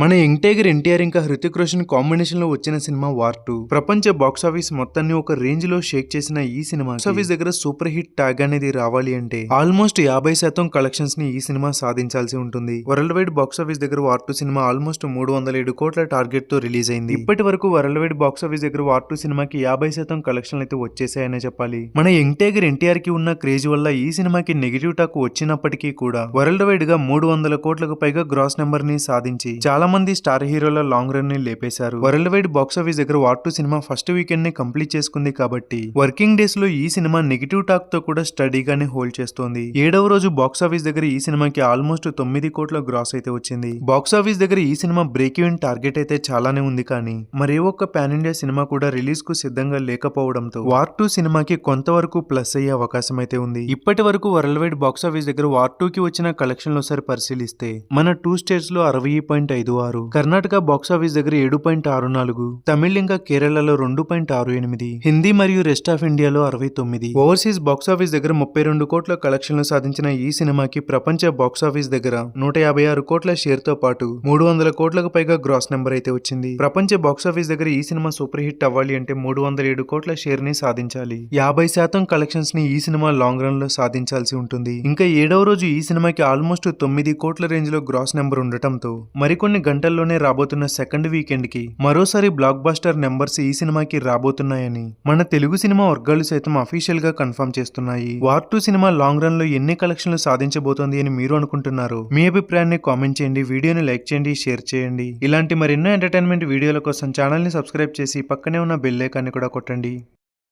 మన యంగ్ ఎన్టీఆర్ ఇంకా హృతిక్ రోషన్ కాంబినేషన్లో వచ్చిన సినిమా వార్ టూ. ప్రపంచ బాక్స్ ఆఫీస్ మొత్తాన్ని ఒక రేంజ్లో షేక్ చేసిన ఈ సినిమా బాక్సాఫీస్ దగ్గర సూపర్ హిట్ ట్యాగ్ అనేది రావాలి అంటే ఆల్మోస్ట్ యాభై శాతం కలెక్షన్స్ని ఈ సినిమా సాధించాల్సి ఉంటుంది. వరల్డ్ వైడ్ బాక్స్ ఆఫీస్ దగ్గర వార్ టూ సినిమా ఆల్మోస్ట్ మూడు వందల ఏడు కోట్ల టార్గెట్తో రిలీజ్ అయింది. ఇప్పటి వరకు వరల్డ్ వైడ్ బాక్స్ ఆఫీస్ దగ్గర వార్ టూ సినిమాకి యాభై శాతం కలెక్షన్లు అయితే వచ్చేసాయనే చెప్పాలి. మన యంగ్ ఎన్టీఆర్కి ఉన్న క్రేజ్ వల్ల ఈ సినిమాకి నెగిటివ్ టాక్ వచ్చినప్పటికీ కూడా వరల్డ్ వైడ్గా మూడు వందల కోట్లకు పైగా గ్రాస్ నెంబర్ని సాధించి చాలా మంది స్టార్ హీరోల లాంగ్ రన్ని లేపేశారు. వరల్డ్ వైడ్ బాక్స్ ఆఫీస్ దగ్గర వార్ టూ సినిమా ఫస్ట్ వీకెండ్ని కంప్లీట్ చేసుకుంది కాబట్టి వర్కింగ్ డేస్లో ఈ సినిమా నెగిటివ్ టాక్తో కూడా స్టడీగానే హోల్డ్ చేస్తోంది. ఏడవ రోజు బాక్స్ ఆఫీస్ దగ్గర ఈ సినిమాకి ఆల్మోస్ట్ తొమ్మిది కోట్ల గ్రాస్ అయితే వచ్చింది. బాక్స్ ఆఫీస్ దగ్గర ఈ సినిమా బ్రేక్ ఈవెన్ టార్గెట్ అయితే చాలానే ఉంది కానీ మరి ఒక్క పాన్ ఇండియా సినిమా కూడా రిలీజ్కు సిద్ధంగా లేకపోవడంతో వార్ టూ సినిమాకి కొంతవరకు ప్లస్ అయ్యే అవకాశం అయితే ఉంది. ఇప్పటి వరకు వరల్డ్ వైడ్ బాక్స్ ఆఫీస్ దగ్గర వార్ టూ కి వచ్చిన కలెక్షన్లు ఒకసారి పరిశీలిస్తే మన టూ స్టేట్స్లో అరవై పాయింట్ ఐదు ఆరు కర్ణాటక బాక్స్ ఆఫీస్ దగ్గర ఏడు పాయింట్ ఆరు నాలుగు తమిళ్ ఇంకా కేరళలో రెండు పాయింట్ ఆరు ఎనిమిది హిందీ మరియు రెస్ట్ ఆఫ్ ఇండియాలో అరవై తొమ్మిది. ఓవర్సీస్ బాక్స్ ఆఫీస్ దగ్గర ముప్పై రెండు కోట్ల కలెక్షన్లు సాధించిన ఈ సినిమాకి ప్రపంచ బాక్స్ ఆఫీస్ దగ్గర నూట యాభై ఆరు కోట్ల షేర్తో పాటు మూడు వందల కోట్లకు పైగా గ్రాస్ నెంబర్ అయితే వచ్చింది. ప్రపంచ బాక్స్ ఆఫీస్ దగ్గర ఈ సినిమా సూపర్ హిట్ అవ్వాలి అంటే మూడు వందల ఏడు కోట్ల షేర్ని సాధించాలి. యాభై శాతం కలెక్షన్స్ని ఈ సినిమా లాంగ్ రన్లో సాధించాల్సి ఉంటుంది. ఇంకా ఏడవ రోజు ఈ సినిమాకి ఆల్మోస్ట్ తొమ్మిది కోట్ల రేంజ్లో గ్రాస్ నెంబర్ ఉండటంతో మరికొన్ని మరికొన్ని గంటల్లోనే రాబోతున్న సెకండ్ వీకెండ్కి మరోసారి బ్లాక్ బాస్టర్ నెంబర్స్ ఈ సినిమాకి రాబోతున్నాయని మన తెలుగు సినిమా వర్గాలు సైతం అఫీషియల్గా కన్ఫర్మ్ చేస్తున్నాయి. వార్ టూ సినిమా లాంగ్ రన్లో ఎన్ని కలెక్షన్లు సాధించబోతోంది అని మీరు అనుకుంటున్నారు మీ అభిప్రాయాన్ని కామెంట్ చేయండి వీడియోని లైక్ చేయండి షేర్ చేయండి. ఇలాంటి మరెన్నో ఎంటర్టైన్మెంట్ వీడియోల కోసం ఛానల్ని సబ్స్క్రైబ్ చేసి పక్కనే ఉన్న బెల్ ఐకాన్ని కూడా కొట్టండి.